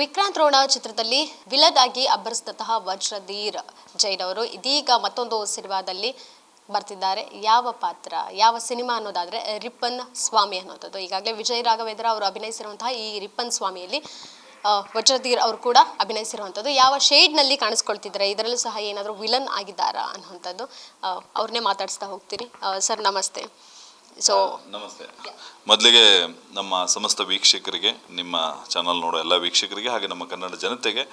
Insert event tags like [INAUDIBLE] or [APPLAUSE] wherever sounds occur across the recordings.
ವಿಕ್ರಾಂತ್ ರೋಣ ಚಿತ್ರದಲ್ಲಿ ವಿಲದಾಗಿ ಅಬ್ಬರಿಸಿದಂತಹ ವಜ್ರಧೀರ್ ಜೈನ್ ಅವರು ಇದೀಗ ಮತ್ತೊಂದು ಸಿನಿಮಾದಲ್ಲಿ ಬರ್ತಿದ್ದಾರೆ. ಯಾವ ಪಾತ್ರ, ಯಾವ ಸಿನಿಮಾ ಅನ್ನೋದಾದ್ರೆ ರಿಪ್ಪನ್ ಸ್ವಾಮಿ ಅನ್ನೋಂಥದ್ದು ಈಗಾಗಲೇ ವಿಜಯ್ ರಾಘವೇಂದ್ರ ಅವರು ಅಭಿನಯಿಸಿರುವಂತಹ ಈ ರಿಪ್ಪನ್ ಸ್ವಾಮಿಯಲ್ಲಿ ವಜ್ರಧೀರ್ ಅವರು ಕೂಡ ಅಭಿನಯಿಸಿರುವಂಥದ್ದು. ಯಾವ ಶೇಡ್ನಲ್ಲಿ ಕಾಣಿಸ್ಕೊಳ್ತಿದ್ದಾರೆ? ಇದರಲ್ಲೂ ಸಹ ಏನಾದರೂ ವಿಲನ್ ಆಗಿದ್ದಾರಾ ಅನ್ನುವಂಥದ್ದು ಅವ್ರನ್ನೇ ಮಾತಾಡಿಸ್ತಾ ಹೋಗ್ತೀರಿ ಸರ್, ನಮಸ್ತೆ. ಸೊ ನಮಸ್ತೆ. ಮೊದಲಿಗೆ ನಮ್ಮ ಸಮಸ್ತ ವೀಕ್ಷಕರಿಗೆ ನಿಮ್ಮ ಚಾನಲ್ ನೋಡೋ ಎಲ್ಲ ವೀಕ್ಷಕರಿಗೆ ಹಾಗೆ ನಮ್ಮ ಕನ್ನಡ ಜನತೆಗೆ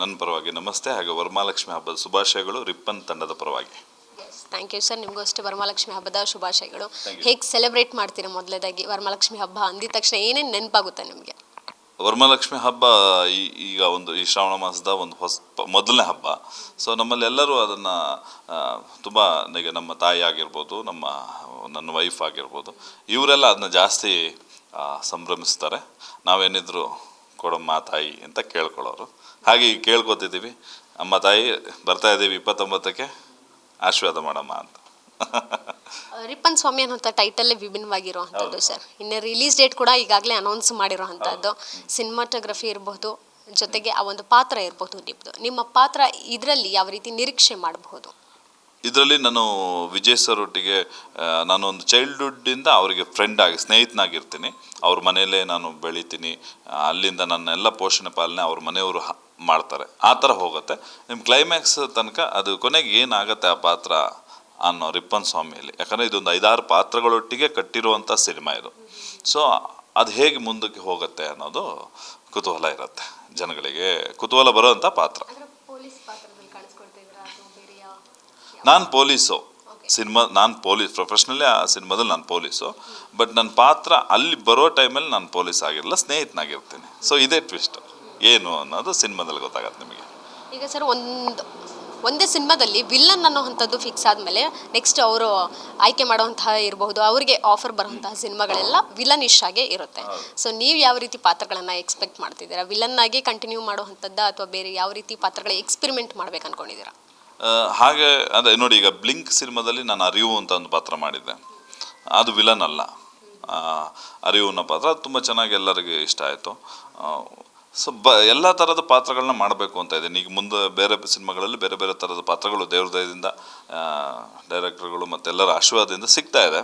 ನನ್ನ ಪರವಾಗಿ ನಮಸ್ತೆ ಹಾಗೆ ವರಮಹಾಲಕ್ಷ್ಮಿ ಹಬ್ಬದ ಶುಭಾಶಯಗಳು ರಿಪ್ಪನ್ ತಂಡದ ಪರವಾಗಿ. ಥ್ಯಾಂಕ್ ಯು ಸರ್ ನಿಮಗೂ ಅಷ್ಟೇ ವರಮಹಾಲಕ್ಷ್ಮಿ ಹಬ್ಬದ ಶುಭಾಶಯಗಳು. ಹೇಗೆ ಸೆಲೆಬ್ರೇಟ್ ಮಾಡ್ತೀರಾ ಮೊದಲೇದಾಗಿ ವರಮಹಾಲಕ್ಷ್ಮಿ ಹಬ್ಬ ಅಂದಿದ ತಕ್ಷಣ ಏನೇನು ನೆನಪಾಗುತ್ತೆ ನಿಮಗೆ? ವರಮಹಾಲಕ್ಷ್ಮಿ ಹಬ್ಬ ಈ- ಈಗ ಒಂದು ಈ ಶ್ರಾವಣ ಮಾಸದ ಒಂದು ಹೊಸ ಮೊದಲನೇ ಹಬ್ಬ. ಸೊ ನಮ್ಮಲ್ಲಿ ಎಲ್ಲರೂ ಅದನ್ನು ತುಂಬ ನನಗೆ ನಮ್ಮ ತಾಯಿ ಆಗಿರ್ಬೋದು, ನಮ್ಮ, ನನ್ನ ವೈಫ್ ಆಗಿರ್ಬೋದು, ಇವರೆಲ್ಲ ಅದನ್ನ ಜಾಸ್ತಿ ಸಂಭ್ರಮಿಸ್ತಾರೆ. ನಾವೇನಿದ್ರು ಕೊಡಮ್ಮ ತಾಯಿ ಅಂತ ಕೇಳ್ಕೊಳ್ಳೋರು. ಹಾಗೆ ಕೇಳ್ಕೊತಿದ್ದೀವಿ. ಅಮ್ಮ ತಾಯಿ ಬರ್ತಾ ಇದ್ದೀವಿ ಇಪ್ಪತ್ತೊಂಬತ್ತಕ್ಕೆ, ಆಶೀರ್ವಾದ ಮಾಡಮ್ಮ ಅಂತ. [LAUGHS] ರಿಪ್ಪನ್ ಸ್ವಾಮಿ ಅನ್ನೋಂಥ ಟೈಟಲ್ಲೇ ವಿಭಿನ್ನವಾಗಿರುವಂಥದ್ದು ಸರ್ ಇನ್ನು ರಿಲೀಸ್ ಡೇಟ್ ಕೂಡ ಈಗಾಗಲೇ ಅನೌನ್ಸ್ ಮಾಡಿರುವಂಥದ್ದು. ಸಿನಿಮಾಟೋಗ್ರಫಿ ಇರಬಹುದು ಜೊತೆಗೆ ಆ ಒಂದು ಪಾತ್ರ ಇರಬಹುದು ನಿಮ್ಮದು ನಿಮ್ಮ ಪಾತ್ರ ಇದರಲ್ಲಿ ಯಾವ ರೀತಿ ನಿರೀಕ್ಷೆ ಮಾಡಬಹುದು ಇದರಲ್ಲಿ ನಾನು ವಿಜಯ್ ಸರ್ ಒಟ್ಟಿಗೆ ನಾನು ಒಂದು ಚೈಲ್ಡ್ಹುಡ್ಡಿಂದ ಅವರಿಗೆ ಫ್ರೆಂಡ್ ಆಗಿ ಸ್ನೇಹಿತನಾಗಿರ್ತೀನಿ. ಅವ್ರ ಮನೆಯಲ್ಲೇ ನಾನು ಬೆಳಿತೀನಿ. ಅಲ್ಲಿಂದ ನನ್ನ ಎಲ್ಲ ಪೋಷಣೆ ಪಾಲನೆ ಅವ್ರ ಮನೆಯವರು ಮಾಡ್ತಾರೆ. ಆ ಥರ ಹೋಗುತ್ತೆ. ನಿಮ್ಮ ಕ್ಲೈಮ್ಯಾಕ್ಸ್ ತನಕ ಅದು ಕೊನೆಗೆ ಏನಾಗುತ್ತೆ ಆ ಪಾತ್ರ? ಅನ್ನೋ ರಿಪ್ಪನ್ ಸ್ವಾಮಿಯಲ್ಲಿ. ಯಾಕಂದರೆ ಇದೊಂದು ಐದಾರು ಪಾತ್ರಗಳೊಟ್ಟಿಗೆ ಕಟ್ಟಿರುವಂಥ ಸಿನಿಮಾ ಇದು. ಸೊ ಅದು ಹೇಗೆ ಮುಂದಕ್ಕೆ ಹೋಗುತ್ತೆ ಅನ್ನೋದು ಕುತೂಹಲ ಇರುತ್ತೆ ಜನಗಳಿಗೆ. ಕುತೂಹಲ ಬರುವಂಥ ಪಾತ್ರ. ನಾನು ಪೊಲೀಸು. ಸಿನಿಮಾ ನಾನು ಪೊಲೀಸ್ ಪ್ರೊಫೆಷ್ನಲಿ ಆ ಸಿನಿಮಾದಲ್ಲಿ ನಾನು ಪೊಲೀಸು. ಬಟ್ ನನ್ನ ಪಾತ್ರ ಅಲ್ಲಿ ಬರೋ ಟೈಮಲ್ಲಿ ನಾನು ಪೊಲೀಸ್ ಆಗಿರಲ್ಲ ಸ್ನೇಹಿತನಾಗಿರ್ತೀನಿ. ಸೊ ಇದೇ ಟ್ವಿಸ್ಟ್ ಏನು ಅನ್ನೋದು ಸಿನಿಮಾದಲ್ಲಿ ಗೊತ್ತಾಗತ್ತೆ ನಿಮಗೆ. ಈಗ ಸರ್ ಒಂದು ಒಂದೇ ಸಿನಿಮಾದಲ್ಲಿ ವಿಲ್ಲನ್ ಅನ್ನೋವಂಥದ್ದು ಫಿಕ್ಸ್ ಆದಮೇಲೆ ನೆಕ್ಸ್ಟ್ ಅವರು ಆಯ್ಕೆ ಮಾಡುವಂತಹ ಇರಬಹುದು ಅವರಿಗೆ ಆಫರ್ ಬರುವಂತಹ ಸಿನಿಮಾಗಳೆಲ್ಲ ವಿಲನ್ ಇಶ್ ಆಗೇ ಇರುತ್ತೆ. ಸೊ ನೀವು ಯಾವ ರೀತಿ ಪಾತ್ರಗಳನ್ನು ಎಕ್ಸ್ಪೆಕ್ಟ್ ಮಾಡ್ತಿದ್ದೀರಾ? ವಿಲನ್ ಆಗಿ ಕಂಟಿನ್ಯೂ ಮಾಡುವಂಥದ್ದು ಅಥವಾ ಬೇರೆ ಯಾವ ರೀತಿ ಪಾತ್ರಗಳ ಎಕ್ಸ್ಪೆರಿಮೆಂಟ್ ಮಾಡ್ಬೇಕು ಅನ್ಕೊಂಡಿದ್ದೀರಾ? ಹಾಗೆ ಅದೇ ನೋಡಿ ಈಗ ಬ್ಲಿಂಕ್ ಸಿನಿಮಾದಲ್ಲಿ ನಾನು ಅರಿವು ಅಂತ ಒಂದು ಪಾತ್ರ ಮಾಡಿದ್ದೆ. ಅದು ವಿಲನ್ ಅಲ್ಲ. ಅರಿವು ಅನ್ನೋ ಪಾತ್ರ. ತುಂಬ ಚೆನ್ನಾಗಿ ಎಲ್ಲರಿಗೆ ಇಷ್ಟ ಆಯಿತು. ಸೊ ಬ ಎಲ್ಲ ಥರದ ಪಾತ್ರಗಳನ್ನ ಮಾಡಬೇಕು ಅಂತ ಇದ್ದೀನಿ. ಈಗ ಮುಂದೆ ಬೇರೆ ಸಿನಿಮಾಗಳಲ್ಲಿ ಬೇರೆ ಬೇರೆ ಥರದ ಪಾತ್ರಗಳು ದೇವ್ರ ದಯದಿಂದ ಡೈರೆಕ್ಟರ್ಗಳು ಮತ್ತು ಎಲ್ಲರ ಆಶೀರ್ವಾದದಿಂದ ಸಿಗ್ತಾ ಇದೆ.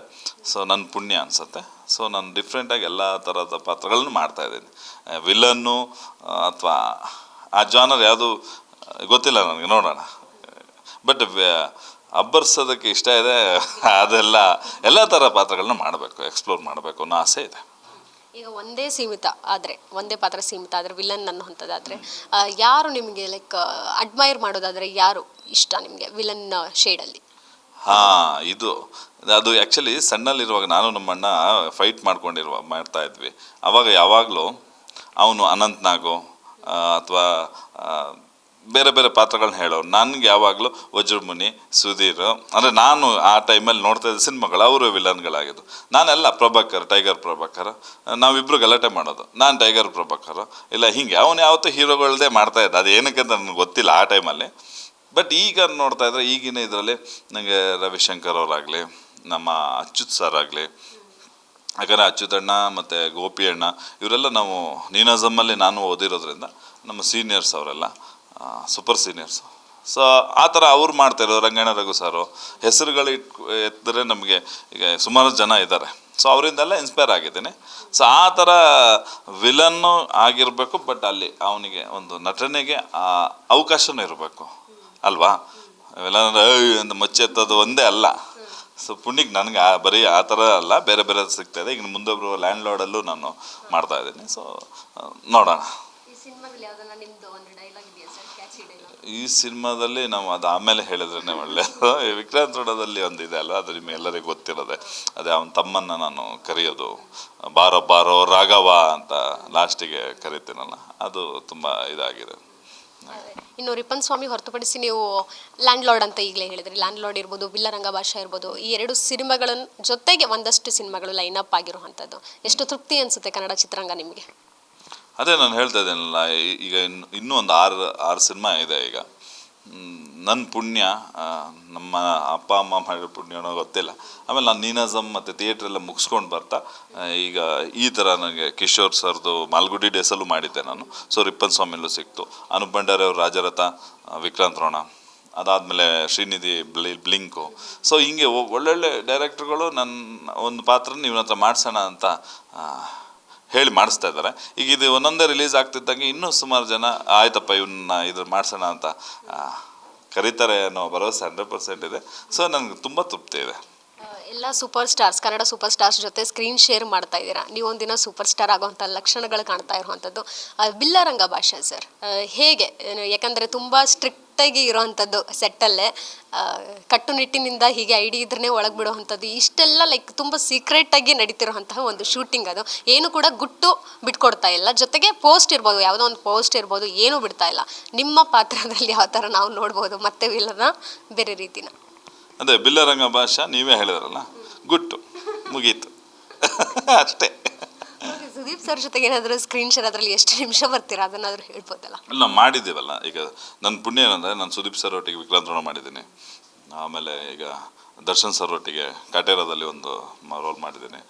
ಸೊ ನನ್ನ ಪುಣ್ಯ ಅನಿಸುತ್ತೆ. ಸೊ ನಾನು ಡಿಫ್ರೆಂಟಾಗಿ ಎಲ್ಲ ಥರದ ಪಾತ್ರಗಳನ್ನು ಮಾಡ್ತಾ ಇದ್ದೀನಿ. ವಿಲನ್ನು ಅಥವಾ ಆ ಜಾನರ್ ಯಾವುದು ಗೊತ್ತಿಲ್ಲ ನನಗೆ, ನೋಡೋಣ. ಬಟ್ ಅಬ್ಬರ್ಸೋದಕ್ಕೆ ಇಷ್ಟ ಇದೆ. ಅದೆಲ್ಲ, ಎಲ್ಲ ಥರ ಪಾತ್ರಗಳನ್ನ ಮಾಡಬೇಕು ಎಕ್ಸ್ಪ್ಲೋರ್ ಮಾಡಬೇಕು ಅನ್ನೋ ಆಸೆ ಇದೆ. ಈಗ ಒಂದೇ ಸೀಮಿತ ಆದರೆ, ಒಂದೇ ಪಾತ್ರ ಸೀಮಿತ ಆದರೆ ವಿಲನ್ ಅನ್ನುವಂಥದ್ದಾದರೆ ಯಾರು ನಿಮಗೆ ಲೈಕ್ ಅಡ್ಮೈರ್ ಮಾಡೋದಾದರೆ ಯಾರು ಇಷ್ಟ ನಿಮಗೆ ವಿಲನ್ ಶೇಡಲ್ಲಿ ಹಾಂ, ಇದು. ಅದು ಆ್ಯಕ್ಚುಲಿ ಸಣ್ಣಲ್ಲಿರುವಾಗ ನಾನು ನಮ್ಮಣ್ಣ ಫೈಟ್ ಮಾಡ್ಕೊಂಡಿರುವ, ಮಾಡ್ತಾ ಇದ್ವಿ. ಅವಾಗ ಯಾವಾಗಲೂ ಅವನು ಅನಂತ್ನಾಗೋ ಅಥವಾ ಬೇರೆ ಬೇರೆ ಪಾತ್ರಗಳನ್ನ ಹೇಳೋರು. ನನಗೆ ಯಾವಾಗಲೂ ವಜ್ರಮುನಿ, ಸುಧೀರ್, ಅಂದರೆ ನಾನು ಆ ಟೈಮಲ್ಲಿ ನೋಡ್ತಾ ಇದ್ದ ಸಿನಿಮಾಗಳು ಅವರು ವಿಲನ್ಗಳಾಗಿದ್ದು. ನಾನೆಲ್ಲ ಪ್ರಭಾಕರ್, ಟೈಗರ್ ಪ್ರಭಾಕರ್ ನಾವಿಬ್ಬರು ಗಲಾಟೆ ಮಾಡೋದು. ನಾನು ಟೈಗರ್ ಪ್ರಭಾಕರ್, ಇಲ್ಲ ಹಿಂಗೆ. ಅವನು ಯಾವತ್ತೂ ಹೀರೋಗಳದೇ ಮಾಡ್ತಾ ಇದ್ದ. ಅದು ಏನಕ್ಕೆ ಅಂತ ನನಗೆ ಗೊತ್ತಿಲ್ಲ ಆ ಟೈಮಲ್ಲಿ ಬಟ್ ಈಗ ನೋಡ್ತಾ ಇದ್ರೆ ಈಗಿನ ಇದರಲ್ಲಿ ನನಗೆ ರವಿಶಂಕರ್ ಅವರಾಗಲಿ, ನಮ್ಮ ಅಚ್ಯುತ್ ಸರ್ ಆಗಲಿ, ಯಾಕಂದರೆ ಅಚ್ಯುತಣ್ಣ ಮತ್ತು ಗೋಪಿ ಅಣ್ಣ, ಇವರೆಲ್ಲ ನಾವು ನೀನಾಜಮ್ಮಲ್ಲಿ ನಾನು ಓದಿರೋದ್ರಿಂದ ನಮ್ಮ ಸೀನಿಯರ್ಸ್ ಅವರೆಲ್ಲ ಸೂಪರ್ ಸೀನಿಯರ್ಸು ಸೊ ಆ ಥರ ಅವ್ರು ಮಾಡ್ತಾಯಿರೋ ರಂಗಣ್ಣ ರಘು ಸಾರು. ಹೆಸರುಗಳು ಇಟ್ ಎತ್ತಿದ್ರೆ ನಮಗೆ ಈಗ ಸುಮಾರು ಜನ ಇದ್ದಾರೆ ಸೊ ಅವರಿಂದೆಲ್ಲ ಇನ್ಸ್ಪೈರ್ ಆಗಿದ್ದೀನಿ. ಸೊ ಆ ಥರ ವಿಲನ್ನು ಆಗಿರಬೇಕು ಬಟ್ ಅಲ್ಲಿ ಅವನಿಗೆ ಒಂದು ನಟನೆಗೆ ಅವಕಾಶನೂ ಇರಬೇಕು. ಅಲ್ವಾ? ವಿಲನ್ ಅಂತ ಮುಚ್ಚೆತ್ತೋದು ಒಂದೇ ಅಲ್ಲ. ಸೊ ಪುಣ್ಯಕ್ಕೆ ನನಗೆ ಆ, ಬರೀ ಆ ಥರ ಅಲ್ಲ, ಬೇರೆ ಬೇರೆ ಸಿಗ್ತಾ ಇದೆ. ಈಗ ಮುಂದೆ ಬರುವ ಲ್ಯಾಂಡ್ ಲೋಡಲ್ಲೂ ನಾನು ಮಾಡ್ತಾ ಇದ್ದೀನಿ. ಸೊ ನೋಡೋಣ ಈ ಸಿನಿಮಾದಲ್ಲಿ ಯಾವುದನ್ನ ನಿಮ್ಮದು ಒಂದು ಡೈಲಾಗ್ ಇದೆಯಾ ಸರ್ ಕ್ಯಾಚಿ ಡೈಲಾಗ್ ಈ ಸಿನಿಮಾದಲ್ಲಿ ನಾವು ಅದು ಆಮೇಲೆ ಹೇಳಿದ್ರೇ ಒಳ್ಳೆಯದು [LAUGHS] ಈ ವಿಕ್ರಾಂತ್ ರೋಡದಲ್ಲಿ ಒಂದು ಇದೆ ಅಲ್ವಾ? ಅದು ನಿಮಗೆಲ್ಲರಿಗೂ ಗೊತ್ತಿರೋದೆ. ಅದೇ ಅವನ ತಮ್ಮನ್ನ ನಾನು ಕರೆಯೋದು. ಬಾರೋ ಬಾರೋ, ರಾಘವ ಅಂತ ಲಾಸ್ಟಿಗೆ ಕರಿತೀನಲ್ಲ. ಅದು ತುಂಬ ಇದಾಗಿದೆ. ಇನ್ನು ರಿಪನ್ ಸ್ವಾಮಿ ಹೊರತುಪಡಿಸಿ ನೀವು ಲ್ಯಾಂಡ್ ಲಾರ್ಡ್ ಅಂತ ಈಗಲೇ ಹೇಳಿದ್ರಿ. ಲ್ಯಾಂಡ್ ಲಾರ್ಡ್ ಇರ್ಬೋದು ಬಿಲ್ಲರಂಗ ಭಾಷಾ ಇರ್ಬೋದು, ಈ ಎರಡು ಸಿನಿಮಾಗಳ ಜೊತೆಗೆ ಒಂದಷ್ಟು ಸಿನಿಮಾಗಳು ಲೈನ್ ಅಪ್ ಆಗಿರುವಂಥದ್ದು. ಎಷ್ಟು ತೃಪ್ತಿ ಅನಿಸುತ್ತೆ ಕನ್ನಡ ಚಿತ್ರರಂಗ ನಿಮಗೆ? ಅದೇ ನಾನು ಹೇಳ್ತಾ ಇದ್ದೇನಲ್ಲ ಈಗ ಇನ್ನು, ಇನ್ನೂ ಒಂದು ಆರು ಆರು ಸಿನಿಮಾ ಇದೆ ಈಗ. ನನ್ನ ಪುಣ್ಯ ನಮ್ಮ ಅಪ್ಪ, ಅಮ್ಮ ಮಾಡಿರೋ ಪುಣ್ಯನೋ ಗೊತ್ತಿಲ್ಲ. ಆಮೇಲೆ ನಾನು ನೀನಾಸಮ್ ಮತ್ತು ಥಿಯೇಟ್ರೆಲ್ಲ ಮುಗಿಸ್ಕೊಂಡು ಬರ್ತಾ ಈಗ ಈ ಥರ ನನಗೆ ಕಿಶೋರ್ ಸರ್ದು ಮಾಲ್ಗುಡಿ ಡೇಸಲ್ಲೂ ಮಾಡಿದ್ದೆ ನಾನು. ಸೊ ರಿಪ್ಪನ್ ಸ್ವಾಮಿಲೂ ಸಿಕ್ತು. ಅನುಪ್ ಭಂಡಾರಿ ಅವ್ರ ರಾಜರಥ ವಿಕ್ರಾಂತ್ ರೋಣ, ಅದಾದಮೇಲೆ ಶ್ರೀನಿಧಿ ಬ್ಲಿ, ಬ್ಲಿಂಕು. ಸೊ ಹಿಂಗೆ ಒಳ್ಳೊಳ್ಳೆ ಡೈರೆಕ್ಟ್ರುಗಳು ನನ್ನ ಒಂದು ಪಾತ್ರನ ಇವನ ಹತ್ರ ಮಾಡಿಸೋಣ ಅಂತ ಹೇಳಿ ಮಾಡಿಸ್ತಾ ಇದ್ದಾರೆ. ಈಗ ಇದು ಒಂದೊಂದೇ ರಿಲೀಸ್ ಆಗ್ತಿದ್ದಂಗೆ ಇನ್ನೂ ಸುಮಾರು ಜನ, ಆಯ್ತಪ್ಪ ಇವನ್ನ ಇದ್ರ ಮಾಡಿಸೋಣ ಅಂತ ಕರೀತಾರೆ ಅನ್ನೋ ಭರವಸೆ ಹಂಡ್ರೆಡ್ ಪರ್ಸೆಂಟ್ ಇದೆ. ಸೊ ನನಗೆ ತುಂಬ ತೃಪ್ತಿ ಇದೆ. ಎಲ್ಲ super stars Kannada super stars ಜೊತೆ ಸ್ಕ್ರೀನ್ ಶೇರ್ ಮಾಡ್ತಾ ಇದ್ದೀರಾ? ನೀವು ಒಂದಿನ ಸೂಪರ್ ಸ್ಟಾರ್ ಆಗುವಂಥ ಲಕ್ಷಣಗಳು ಕಾಣ್ತಾ ಇರುವಂಥದ್ದು. ಬಿಲ್ಲರಂಗ ಭಾಷೆ ಸರ್. ಹೇಗೆ? ಯಾಕಂದರೆ ತುಂಬಾ ಸ್ಟ್ರಿಕ್ಟ್ ಆಗಿ ಇರೋವಂಥದ್ದು ಸೆಟ್ಟಲ್ಲೇ. ಕಟ್ಟುನಿಟ್ಟಿನಿಂದ ಹೀಗೆ ಐಡಿ ಇದ್ರೇ ಒಳಗೆ ಬಿಡುವಂಥದ್ದು ಇಷ್ಟೆಲ್ಲ ಲೈಕ್ ತುಂಬ ಸೀಕ್ರೆಟಾಗಿ ನಡೀತಿರುವಂತಹ ಒಂದು ಶೂಟಿಂಗ್ ಅದು. ಏನು ಕೂಡ ಗುಟ್ಟು ಬಿಟ್ಕೊಡ್ತಾ ಇಲ್ಲ. ಜೊತೆಗೆ ಪೋಸ್ಟ್ ಇರ್ಬೋದು, ಯಾವುದೋ ಒಂದು ಪೋಸ್ಟ್ ಇರ್ಬೋದು, ಏನೂ ಬಿಡ್ತಾ ಇಲ್ಲ. ನಿಮ್ಮ ಪಾತ್ರದಲ್ಲಿ ಯಾವ ಥರ ನಾವು ನೋಡ್ಬೋದು, ಮತ್ತೆ ವಿಲ್ಲನ ಬೇರೆ ರೀತಿನ? ಅದೇ, ಬಿಲ್ಲರಂಗ ಭಾಷಾ ನೀವೇ ಹೇಳಿದ್ರಲ್ಲ, ಗುಟ್ಟು ಮುಗೀತು. [LAUGHS] ಅಷ್ಟೇ. ಸುದೀಪ್ ಸರ್ ಜೊತೆ ಏನಾದರೂ ಸ್ಕ್ರೀನ್ ಶೇರ್ ಅದರಲ್ಲಿ ಎಷ್ಟು ನಿಮಿಷ ಬರ್ತೀರಾ? ಅದನ್ನಾದ್ರೂ ಹೇಳ್ಬೋದಲ್ಲ. ಅಲ್ಲ ಮಾಡಿದ್ದೀವಲ್ಲ. ಈಗ ನನ್ನ ಪುಣ್ಯ ಏನಂದರೆ ನಾನು ಸುದೀಪ್ ಸರ್ ಒಟ್ಟಿಗೆ ವಿಕ್ರಾಂತರಣ ಮಾಡಿದ್ದೀನಿ. ಆಮೇಲೆ ಈಗ ದರ್ಶನ್ ಸರ್ ಒಟ್ಟಿಗೆ ಕಾಟೇರದಲ್ಲಿ ಒಂದು ರೋಲ್ ಮಾಡಿದ್ದೀನಿ.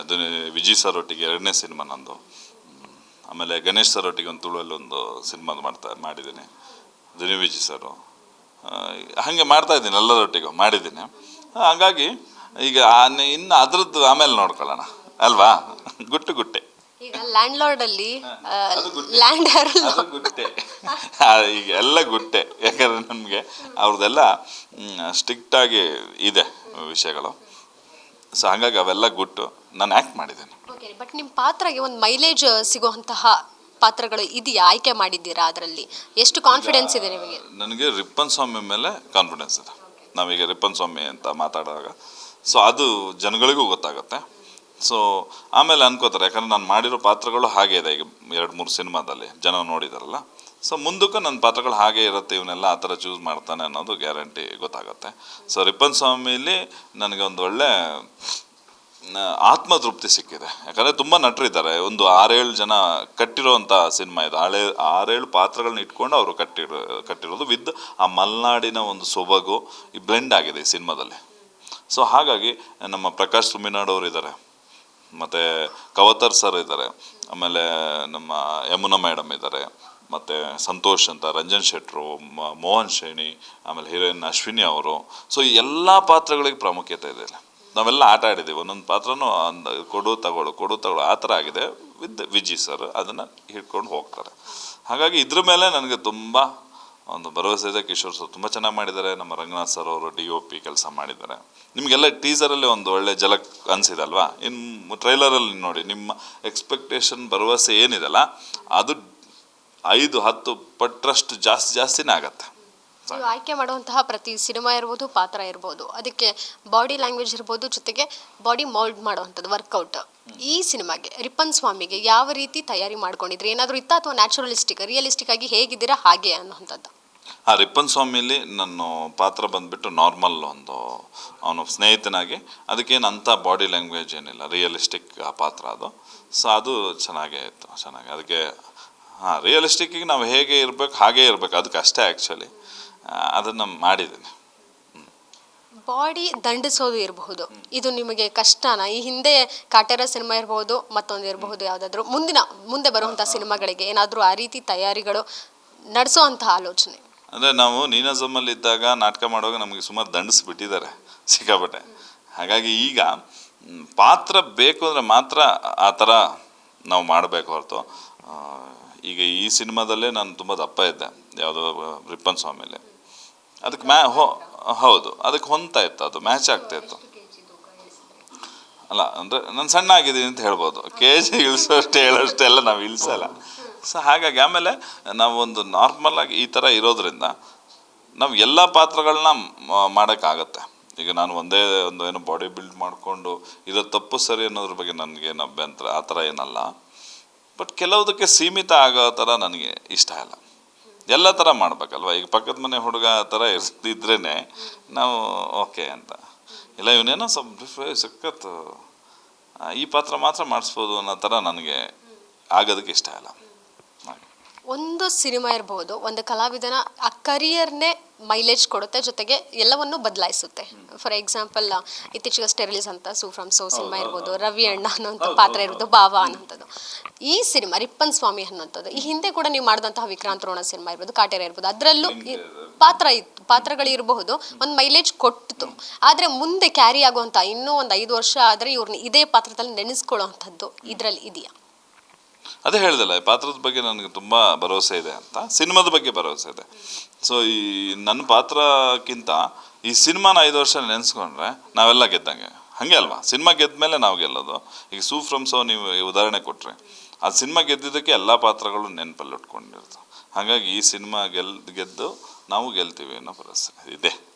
ಅದು ವಿಜಯ್ ಸರ್ ಒಟ್ಟಿಗೆ ಎರಡನೇ ಸಿನಿಮಾ ನಂದು. ಆಮೇಲೆ ಗಣೇಶ್ ಸರ್ ಒಟ್ಟಿಗೆ ಒಂದು ತುಳುವಲ್ಲಿ ಒಂದು ಸಿನಿಮಾ ಮಾಡ್ತಾ, ಮಾಡಿದ್ದೀನಿ. ಧ್ವನಿ ವಿಜಯ್ ಸರು ಹಾಗೆ ಮಾಡ್ತಾ ಇದ್ದೀನಿ, ಎಲ್ಲರೊಟ್ಟಿಗೂ ಮಾಡಿದ್ದೀನಿ. ಹಾಗಾಗಿ ಈಗ ಇನ್ನು ಅದ್ರದ್ದು ಆಮೇಲೆ ನೋಡ್ಕೊಳ್ಳೋಣ. ಅಲ್ವಾ? ಗುಟ್ಟು ಗುಟ್ಟೆ. ಈಗ ಲ್ಯಾಂಡ್ ಲಾರ್ಡ್ ಅಲ್ಲಿ. ಲ್ಯಾಂಡ್ ಅದು ಗುಟ್ಟೆ ಈಗ ಎಲ್ಲ ಗುಟ್ಟೆ ಯಾಕಂದ್ರೆ ನಮಗೆ ಅವ್ರದ್ದೆಲ್ಲ ಸ್ಟ್ರಿಕ್ಟ್ ಆಗಿ ಇದೆ ವಿಷಯಗಳು. ಸೊ ಹಾಗಾಗಿ ಅವೆಲ್ಲ ಗುಟ್ಟು. ನಾನು ಆಕ್ಟ್ ಮಾಡಿದ್ದೇನೆ. ಓಕೆ ಬಟ್ ನಿಮ್ಮ ಪಾತ್ರಗೆ ಒಂದು ಮೈಲೇಜ್ ಸಿಗುವಂತಹ ಪಾತ್ರಗಳು ಇದೆಯಾ? ಆಯ್ಕೆ ಮಾಡಿದ್ದೀರಾ ಅದರಲ್ಲಿ? ಎಷ್ಟು ಕಾನ್ಫಿಡೆನ್ಸ್ ಇದೆ ನಿಮಗೆ? ನನಗೆ ರಿಪ್ಪನ್ ಸ್ವಾಮಿ ಮೇಲೆ ಕಾನ್ಫಿಡೆನ್ಸ್ ಇದೆ. ನಾವೀಗ ರಿಪ್ಪನ್ ಸ್ವಾಮಿ ಅಂತ ಮಾತಾಡುವಾಗ. ಸೊ ಅದು ಜನಗಳಿಗೂ ಗೊತ್ತಾಗುತ್ತೆ. ಸೊ ಆಮೇಲೆ ಅನ್ಕೋತಾರೆ, ಯಾಕಂದ್ರೆ ನಾನು ಮಾಡಿರೋ ಪಾತ್ರಗಳು ಹಾಗೆ ಇದೆ. ಈಗ ಎರಡು, ಮೂರು ಸಿನಿಮಾದಲ್ಲಿ ಜನ ನೋಡಿದಾರಲ್ಲ. ಸೊ ಮುಂದಕ್ಕೂ ನನ್ನ ಪಾತ್ರಗಳು ಹಾಗೆ ಇರುತ್ತೆ, ಇವನ್ನೆಲ್ಲ ಆ ಥರ ಚೂಸ್ ಮಾಡ್ತಾನೆ ಅನ್ನೋದು ಗ್ಯಾರಂಟಿ ಗೊತ್ತಾಗುತ್ತೆ. ಸೊ ರಿಪ್ಪನ್ ಸ್ವಾಮಿಲಿ ನನಗೆ ಒಂದು ಒಳ್ಳೆ ಆತ್ಮತೃಪ್ತಿ ಸಿಕ್ಕಿದೆ. ಯಾಕಂದರೆ ತುಂಬ ನಟರಿದ್ದಾರೆ. ಒಂದು ಆರೇಳು ಜನ ಕಟ್ಟಿರೋವಂಥ ಸಿನಿಮಾ ಇದು. ಹಳೆ ಆರೇಳು ಪಾತ್ರಗಳನ್ನ ಇಟ್ಕೊಂಡು ಅವರು ಕಟ್ಟಿರೋ, ಕಟ್ಟಿರೋದು ವಿತ್ ಆ ಮಲೆನಾಡಿನ ಒಂದು ಸೊಬಗು, ಈ ಬ್ಲೆಂಡ್ ಆಗಿದೆ ಈ ಸಿನಿಮಾದಲ್ಲಿ. ಸೊ ಹಾಗಾಗಿ ನಮ್ಮ ಪ್ರಕಾಶ್ ಸುಮಿನಾಡ್ ಅವರು ಇದ್ದಾರೆ. ಮತ್ತು ಕವತರ್ ಸರ್ ಇದ್ದಾರೆ, ಆಮೇಲೆ ನಮ್ಮ ಯಮುನಾ ಮೇಡಮ್ ಇದ್ದಾರೆ, ಮತ್ತು ಸಂತೋಷ್ ಅಂತ, ರಂಜನ್ ಶೆಟ್ರು ಮೋಹನ್ ಶೇಣಿ, ಆಮೇಲೆ ಹೀರೋಯಿನ್ ಅಶ್ವಿನಿ ಅವರು. ಸೊ ಈ ಎಲ್ಲ ಪಾತ್ರಗಳಿಗೆ ಪ್ರಾಮುಖ್ಯತೆ ಇದೆ. ನಾವೆಲ್ಲ ಆಟ ಆಡಿದ್ದೀವಿ. ಒಂದೊಂದು ಪಾತ್ರನೂ ಕೊಡು, ತಗೊಳು, ಕೊಡು ತಗೊಳ್ಳು ಆ ಥರ ಆಗಿದೆ ವಿತ್ ವಿಜಿ ಸರ್ ಅದನ್ನು ಹಿಡ್ಕೊಂಡು ಹೋಗ್ತಾರೆ. ಹಾಗಾಗಿ ಇದ್ರ ಮೇಲೆ ನನಗೆ ತುಂಬ ಒಂದು ಭರವಸೆ ಇದೆ ಕಿಶೋರ್ ಸರ್. ತುಂಬ ಚೆನ್ನಾಗಿ ಮಾಡಿದ್ದಾರೆ. ನಮ್ಮ ರಂಗನಾಥ್ ಸರ್ ಅವರು ಡಿ ಒ ಪಿ ಕೆಲಸ ಮಾಡಿದ್ದಾರೆ. ನಿಮಗೆಲ್ಲ ಟೀಸರಲ್ಲಿ ಒಂದು ಒಳ್ಳೆ ಜಲಕ್ ಅನಿಸಿದೆ ಅಲ್ವಾ? ಇನ್ನು ಟ್ರೈಲರಲ್ಲಿ ನೋಡಿ, ನಿಮ್ಮ ಎಕ್ಸ್ಪೆಕ್ಟೇಷನ್ ಭರವಸೆ ಏನಿದೆಲ್ಲ, ಅದು ಐದು, ಹತ್ತು ಪಟ್ಟರಷ್ಟು ಜಾಸ್ತಿ ಜಾಸ್ತಿನೇ ಆಗತ್ತೆ. ನೀವು ಆಯ್ಕೆ ಮಾಡುವಂತಹ ಪ್ರತಿ ಸಿನಿಮಾ ಇರ್ಬೋದು, ಪಾತ್ರ ಇರ್ಬೋದು, ಅದಕ್ಕೆ ಬಾಡಿ ಲ್ಯಾಂಗ್ವೇಜ್ ಇರ್ಬೋದು, ಜೊತೆಗೆ ಬಾಡಿ ಮೌಲ್ಡ್ ಮಾಡುವಂಥದ್ದು ವರ್ಕೌಟ್ ಈ ಸಿನಿಮಾಗೆ ರಿಪ್ಪನ್ ಸ್ವಾಮಿಗೆ ಯಾವ ರೀತಿ ತಯಾರಿ ಮಾಡ್ಕೊಂಡಿದ್ರಿ? ಏನಾದರೂ ಇತ್ತ ಅಥವಾ ನ್ಯಾಚುರಲಿಸ್ಟಿಕ್ ರಿಯಲಿಸ್ಟಿಕ್ ಆಗಿ ಹೇಗಿದ್ದೀರಾ, ಹಾಗೆ ಅನ್ನುವಂಥದ್ದು. ಆ ರಿಪ್ಪನ್ ಸ್ವಾಮಿಲಿ ನನ್ನ ಪಾತ್ರ ಬಂದ್ಬಿಟ್ಟು ನಾರ್ಮಲ್ ಒಂದು ಅವನು ಸ್ನೇಹಿತನಾಗಿ. ಅದಕ್ಕೇನು ಅಂಥ ಬಾಡಿ ಲ್ಯಾಂಗ್ವೇಜ್ ಏನಿಲ್ಲ ರಿಯಲಿಸ್ಟಿಕ್ ಆ ಪಾತ್ರ ಅದು. ಸೊ ಅದು ಚೆನ್ನಾಗೇ ಇತ್ತು, ಚೆನ್ನಾಗಿ. ಅದಕ್ಕೆ, ಹಾಂ ರಿಯಲಿಸ್ಟಿಕ್ಕಿಗೆ ನಾವು ಹೇಗೆ ಇರಬೇಕು, ಹಾಗೇ ಇರಬೇಕು, ಅದಕ್ಕೆ ಅಷ್ಟೇ ಆ್ಯಕ್ಚುಲಿ ಅದನ್ನು ಮಾಡಿದ್ದೀನಿ. ಬಾಡಿ ದಂಡಿಸೋದು ಇರಬಹುದು. ಇದು ನಿಮಗೆ ಕಷ್ಟನಾ? ಈ ಹಿಂದೆ ಕಾಟೇರ ಸಿನಿಮಾ ಇರಬಹುದು, ಮತ್ತೊಂದು ಇರಬಹುದು ಯಾವುದಾದ್ರೂ. ಮುಂದಿನ, ಮುಂದೆ ಬರುವಂಥ ಸಿನಿಮಾಗಳಿಗೆ ಏನಾದರೂ ಆ ರೀತಿ ತಯಾರಿಗಳು ನಡೆಸುವಂತಹ ಆಲೋಚನೆ. ಅಂದರೆ ನಾವು ನೀನಾಜಮಲ್ಲಿ ಇದ್ದಾಗ ನಾಟಕ ಮಾಡುವಾಗ ನಮಗೆ ಸುಮಾರು ದಂಡಿಸ್ಬಿಟ್ಟಿದ್ದಾರೆ, ಸಿಕ್ಕಾಪಟ್ಟೆ. ಹಾಗಾಗಿ ಈಗ ಪಾತ್ರ ಬೇಕು ಅಂದರೆ ಮಾತ್ರ ಆ ಥರ ನಾವು ಮಾಡಬೇಕು ಹೊರತು. ಈಗ ಈ ಸಿನಿಮಾದಲ್ಲೇ ನಾನು ತುಂಬ ದಪ್ಪ ಇದ್ದೆ, ಯಾವುದೋ ರಿಪ್ಪನ್ ಸ್ವಾಮಿಲಿ. ಅದಕ್ಕೆ ಮ್ಯಾ, ಹೋ, ಹೌದು, ಅದಕ್ಕೆ ಹೊಂತಾ ಇತ್ತು, ಅದು ಮ್ಯಾಚ್ ಆಗ್ತಾ ಇತ್ತು. ಅಲ್ಲ, ಅಂದರೆ ನಾನು ಸಣ್ಣ ಆಗಿದ್ದೀನಿ ಅಂತ ಹೇಳ್ಬೋದು. ಕೆ ಜಿ ಇಳಿಸೋಷ್ಟು ಹೇಳೋಷ್ಟೆಲ್ಲ ನಾವು ಇಳಿಸಲ್ಲ. ಸೊ ಹಾಗಾಗಿ ಆಮೇಲೆ ನಾವು ಒಂದು ನಾರ್ಮಲ್ ಆಗಿ ಈ ಥರ ಇರೋದ್ರಿಂದ ನಾವು ಎಲ್ಲ ಪಾತ್ರಗಳನ್ನ ಮಾಡೋಕ್ಕಾಗತ್ತೆ. ಈಗ ನಾನು ಒಂದೇ ಒಂದು ಏನು ಬಾಡಿ ಬಿಲ್ಡ್ ಮಾಡಿಕೊಂಡು ಇರೋ ತಪ್ಪು ಸರಿ ಅನ್ನೋದ್ರ ಬಗ್ಗೆ ನನಗೇನು ಅಭ್ಯಂತರ ಆ ಥರ ಏನಲ್ಲ. ಬಟ್ ಕೆಲವುದಕ್ಕೆ ಸೀಮಿತ ಆಗೋ ಥರ ನನಗೆ ಇಷ್ಟ ಇಲ್ಲ. ಎಲ್ಲ ಥರ ಮಾಡ್ಬೇಕಲ್ವ? ಈಗ ಪಕ್ಕದ ಮನೆ ಹುಡುಗ ಆ ಥರ ಇರ್ತಿದ್ರೇ ನಾವು ಓಕೆ ಅಂತ. ಇಲ್ಲ ಇವನೇನೋ ಸ್ವಲ್ಪ ಸಖತ್ ಈ ಪಾತ್ರ ಮಾತ್ರ ಮಾಡಿಸ್ಬೋದು ಅನ್ನೋ ಥರ ನನಗೆ ಆಗೋದಕ್ಕೆ ಇಷ್ಟ ಇಲ್ಲ. ಒಂದು ಸಿನಿಮಾ ಇರಬಹುದು ಒಂದು ಕಲಾವಿದನ ಆ ಕರಿಯರ್ನೇ ಮೈಲೇಜ್ ಕೊಡುತ್ತೆ ಜೊತೆಗೆ ಎಲ್ಲವನ್ನೂ ಬದಲಾಯಿಸುತ್ತೆ. ಫಾರ್ ಎಕ್ಸಾಂಪಲ್ ಇತ್ತೀಚೆಗೆ ರಿಲೀಸ್ ಅಂತ ಸೂ ಫ್ರಮ್ ಸೋ ಸಿನಿಮಾ ಇರ್ಬೋದು ರವಿ ಅಣ್ಣ ಅನ್ನೋಂಥ ಪಾತ್ರ ಇರ್ಬೋದು ಭಾವ ಅನ್ನೋಂಥದ್ದು ಈ ಸಿನಿಮಾ ರಿಪ್ಪನ್ ಸ್ವಾಮಿ ಅನ್ನೋಂಥದ್ದು ಈ ಹಿಂದೆ ಕೂಡ ನೀವು ಮಾಡಿದಂತಹ ವಿಕ್ರಾಂತ್ ರೋಣ ಸಿನಿಮಾ ಇರ್ಬೋದು ಕಾಟೇರ ಇರ್ಬೋದು ಅದರಲ್ಲೂ ಪಾತ್ರ ಇತ್ತು ಪಾತ್ರಗಳು ಇರಬಹುದು ಒಂದು ಮೈಲೇಜ್ ಕೊಟ್ಟಿತು. ಆದರೆ ಮುಂದೆ ಕ್ಯಾರಿ ಆಗುವಂಥ ಇನ್ನೂ ಒಂದು ಐದು ವರ್ಷ ಆದರೆ ಇವ್ರನ್ನ ಇದೇ ಪಾತ್ರದಲ್ಲಿ ನೆನೆಸ್ಕೊಳ್ಳೋ ಅಂಥದ್ದು ಇದರಲ್ಲಿ ಇದೆಯಾ? ಅದೇ ಹೇಳಿದಲ್ಲ ಪಾತ್ರದ ಬಗ್ಗೆ ನನಗೆ ತುಂಬ ಭರವಸೆ ಇದೆ ಅಂತ. ಸಿನಿಮಾದ ಬಗ್ಗೆ ಭರವಸೆ ಇದೆ. ಸೊ ಈ ನನ್ನ ಪಾತ್ರಕ್ಕಿಂತ ಈ ಸಿನಿಮಾನ ಐದು ವರ್ಷ ನೆನೆಸ್ಕೊಂಡ್ರೆ ನಾವೆಲ್ಲ ಗೆದ್ದಂಗೆ. ಹಾಗೆ ಅಲ್ವಾ? ಸಿನಿಮಾ ಗೆದ್ದ ಮೇಲೆ ನಾವು ಗೆಲ್ಲೋದು. ಈಗ ಸೂ ಫ್ರಮ್ ಸೋ ನೀವು ಉದಾಹರಣೆ ಕೊಟ್ಟರೆ ಆ ಸಿನಿಮಾ ಗೆದ್ದಿದ್ದಕ್ಕೆ ಎಲ್ಲ ಪಾತ್ರಗಳು ನೆನಪಲ್ಲಿ ಉಟ್ಕೊಂಡಿರ್ತವೆ ಹಾಗಾಗಿ ಈ ಸಿನಿಮಾ ಗೆಲ್, ಗೆದ್ದು ನಾವು ಗೆಲ್ತೀವಿ ಅನ್ನೋ ಭರವಸೆ ಇದೆ.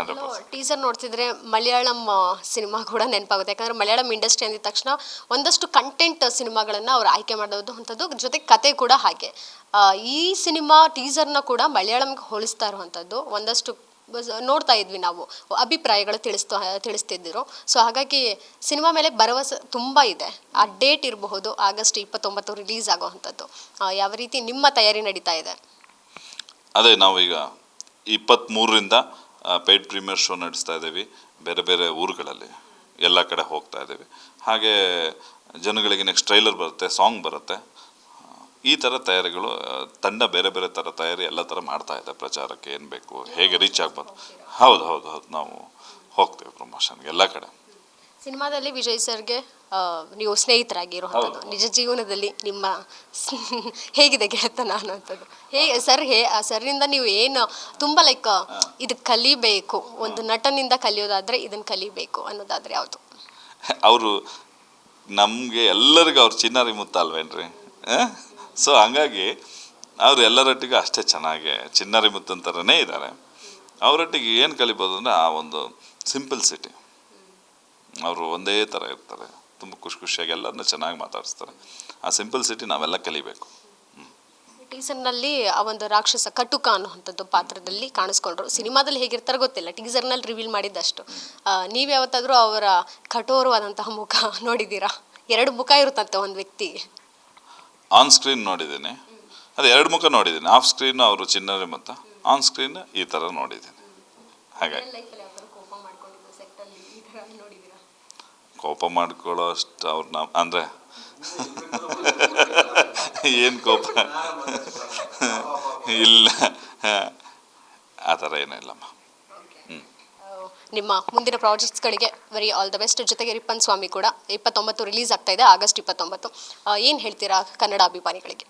Hundred percent. ಟೀಸರ್ ನೋಡ್ತಿದ್ರೆ ಮಲಯಾಳಂ ಸಿನಿಮಾ ಕೂಡ ನೆನಪಾಗುತ್ತೆ. ಯಾಕಂದ್ರೆ ಮಲಯಾಳಂ ಇಂಡಸ್ಟ್ರಿ ಅಂದಿದ ತಕ್ಷಣ ಒಂದಷ್ಟು ಕಂಟೆಂಟ್ ಸಿನಿಮಾಗಳನ್ನ ಅವ್ರು ಆಯ್ಕೆ ಮಾಡೋದು ಅಂಥದ್ದು ಜೊತೆ ಕತೆ ಕೂಡ ಹಾಗೆ. ಆ, ಈ ಸಿನಿಮಾ ಟೀಸರ್ನ ಕೂಡ ಮಲಯಾಳಂಗೆ ಹೋಲಿಸ್ತಾ ಇರುವಂಥದ್ದು ಒಂದಷ್ಟು ಬಸ್- ನೋಡ್ತಾ ಇದ್ವಿ ನಾವು. ಅಭಿಪ್ರಾಯಗಳು ತಿಳಿಸ್ತಾ ತಿಳಿಸ್ತಿದ್ದರು. ಸೊ ಹಾಗಾಗಿ ಸಿನಿಮಾ ಮೇಲೆ ಭರವಸೆ ತುಂಬ ಇದೆ. ಆ ಡೇಟ್ ಇರಬಹುದು ಆಗಸ್ಟ್ ಇಪ್ಪತ್ತೊಂಬತ್ತು ರಿಲೀಸ್ ಆಗುವಂಥದ್ದು ಆ, ಯಾವ ರೀತಿ ನಿಮ್ಮ ತಯಾರಿ ನಡೀತಾ ಇದೆ? ಅದೇ ನಾವೀಗ ಇಪ್ಪತ್ತ್ಮೂರರಿಂದ ಪೇಯ್ಡ್ ಪ್ರೀಮಿಯರ್ ಶೋ ನಡೆಸ್ತಾ ಇದ್ದೀವಿ. ಬೇರೆ ಬೇರೆ ಊರುಗಳಲ್ಲಿ ಎಲ್ಲ ಕಡೆ ಹೋಗ್ತಾ ಇದ್ದೀವಿ. ಹಾಗೆ ಜನಗಳಿಗೆ ನೆಕ್ಸ್ಟ್ ಟ್ರೈಲರ್ ಬರುತ್ತೆ ಸಾಂಗ್ ಬರುತ್ತೆ. ಈ ಥರ ತಯಾರಿಗಳು ತಂಡ ಬೇರೆ ಬೇರೆ ಥರ ತಯಾರಿ ಎಲ್ಲ ಥರ ಮಾಡ್ತಾ ಇದೆ ಪ್ರಚಾರಕ್ಕೆ ಏನು ಬೇಕು, ಹೇಗೆ ರೀಚ್ ಆಗ್ಬೋದು. ಹೌದು ಹೌದು ಹೌದು. ನಾವು ಹೋಗ್ತೇವೆ ಪ್ರಮೋಷನ್ಗೆ ಎಲ್ಲ ಕಡೆ. ಸಿನಿಮಾದಲ್ಲಿ ವಿಜಯ್ ಸರ್ಗೆ ನೀವು ಸ್ನೇಹಿತರಾಗಿರುವಂಥದ್ದು ನಿಜ ಜೀವನದಲ್ಲಿ ನಿಮ್ಮ ಹೇಗಿದೆ ಗೆಳೆತನ ಅನ್ನೋಂಥದ್ದು ಹೇಗೆ ಸರ್ ಹೇ ಆ ಸರ್ನಿಂದ ನೀವು ಏನು ತುಂಬ ಲೈಕ್ ಇದು ಕಲಿಬೇಕು ಒಂದು ನಟನಿಂದ ಕಲಿಯೋದಾದ್ರೆ ಇದನ್ನು ಕಲಿಬೇಕು ಅನ್ನೋದಾದ್ರೆ ಯಾವುದು? ಅವರು ನಮಗೆ ಎಲ್ಲರಿಗೂ ಅವ್ರು ಚಿನ್ನರಿ ಮುತ್ತ ಅಲ್ವೇನ್ರಿ? ಸೊ ಹಂಗಾಗಿ ಅವ್ರು ಎಲ್ಲರೊಟ್ಟಿಗೂ ಅಷ್ಟೇ ಚೆನ್ನಾಗಿ ಚಿನ್ನರಿ ಮುತ್ತಂತರನೇ ಇದ್ದಾರೆ. ಅವರೊಟ್ಟಿಗೆ ಏನು ಕಲಿಬೋದು ಅಂದರೆ ಆ ಒಂದು ಸಿಂಪಲ್ ಸಿಟಿ ಅವರು ಒಂದೇ ಥರ ಇರ್ತಾರೆ. ತುಂಬ ಖುಷಿ ಖುಷಿಯಾಗಿ ಎಲ್ಲರನ್ನ ಚೆನ್ನಾಗಿ ಮಾತಾಡಿಸ್ತಾರೆ. ಆ ಸಿಂಪಲ್ ಸಿಟಿ ನಾವೆಲ್ಲ ಕಲಿಬೇಕು. ಟೀಸರ್ನಲ್ಲಿ ಆ ಒಂದು ರಾಕ್ಷಸ ಕಟುಕ ಅನ್ನುವಂಥದ್ದು ಪಾತ್ರದಲ್ಲಿ ಕಾಣಿಸ್ಕೊಂಡ್ರು. ಸಿನಿಮಾದಲ್ಲಿ ಹೇಗಿರ್ತಾರೆ ಗೊತ್ತಿಲ್ಲ. ಟೀಸರ್ನಲ್ಲಿ ರಿವೀಲ್ ಮಾಡಿದ್ದಷ್ಟು. ನೀವು ಯಾವತ್ತಾದರೂ ಅವರ ಕಠೋರವಾದಂತಹ ಮುಖ ನೋಡಿದ್ದೀರಾ? ಎರಡು ಮುಖ ಇರುತ್ತಂತೆ ಒಂದು ವ್ಯಕ್ತಿ. ಆನ್ ಸ್ಕ್ರೀನ್ ನೋಡಿದ್ದೀನಿ. ಅದು ಎರಡು ಮುಖ ನೋಡಿದ್ದೀನಿ. ಆಫ್ ಸ್ಕ್ರೀನ್ ಅವರು ಚಿನ್ನರೆ ಮತ್ತು ಆನ್ ಸ್ಕ್ರೀನ್ ಈ ಥರ ನೋಡಿದ್ದೀನಿ. ಹಾಗಾಗಿ. ಕೋಪ ಮಾಡ್ಕೊಳ್ಳೋ ಅಷ್ಟು ಅವ್ರು ನಾವು ಅಂದರೆ ಏನು ಕೋಪ? ಇಲ್ಲ. ಆ ಥರ ಏನಿಲ್ಲಮ್ಮ ನಿಮ್ಮ ಮುಂದಿನ ಪ್ರಾಜೆಕ್ಟ್ಸ್ಗಳಿಗೆ ವೆರಿ ಆಲ್ ದ ಬೆಸ್ಟ್ ಜೊತೆಗೆ ರಿಪ್ಪನ್ ಸ್ವಾಮಿ ಕೂಡ ಇಪ್ಪತ್ತೊಂಬತ್ತು ರಿಲೀಸ್ ಆಗ್ತಾ ಇದೆ ಆಗಸ್ಟ್ ಇಪ್ಪತ್ತೊಂಬತ್ತು. ಏನು ಹೇಳ್ತೀರಾ ಕನ್ನಡ ಅಭಿಮಾನಿಗಳಿಗೆ?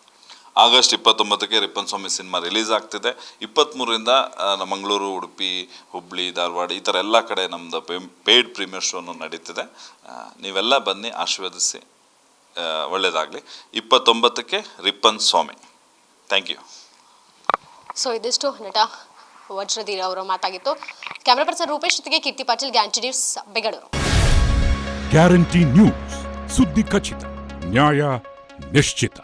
ಆಗಸ್ಟ್ ಇಪ್ಪತ್ತೊಂಬತ್ತಕ್ಕೆ ರಿಪ್ಪನ್ ಸ್ವಾಮಿ ಸಿನಿಮಾ ರಿಲೀಸ್ ಆಗ್ತಿದೆ. ಇಪ್ಪತ್ತ್ಮೂರರಿಂದ ನಮ್ಮ ಮಂಗಳೂರು ಉಡುಪಿ ಹುಬ್ಬಳ್ಳಿ ಧಾರವಾಡ ಈ ಥರ ಎಲ್ಲ ಕಡೆ ನಮ್ಮದು ಪೇಯ್ಡ್ ಪ್ರೀಮಿಯರ್ ಶೋನು ನಡೀತಿದೆ. ನೀವೆಲ್ಲ ಬನ್ನಿ ಆಶೀರ್ವದಿಸಿ ಒಳ್ಳೆಯದಾಗಲಿ ಇಪ್ಪತ್ತೊಂಬತ್ತಕ್ಕೆ Rippan Swami. Thank you so ಇದಿಷ್ಟು ನಟ ವಜ್ರಧೀರ್ ಅವರ ಮಾತಾಗಿತ್ತು. ಕ್ಯಾಮ್ರಾ ಪರ್ಸನ್ ರೂಪೇಶ್ ಜೊತೆಗೆ Keerthi Patil Guarantee News Bengaluru. Guarantee News ಸುದ್ದಿ ಖಚಿತ ನ್ಯಾಯ ನಿಶ್ಚಿತ.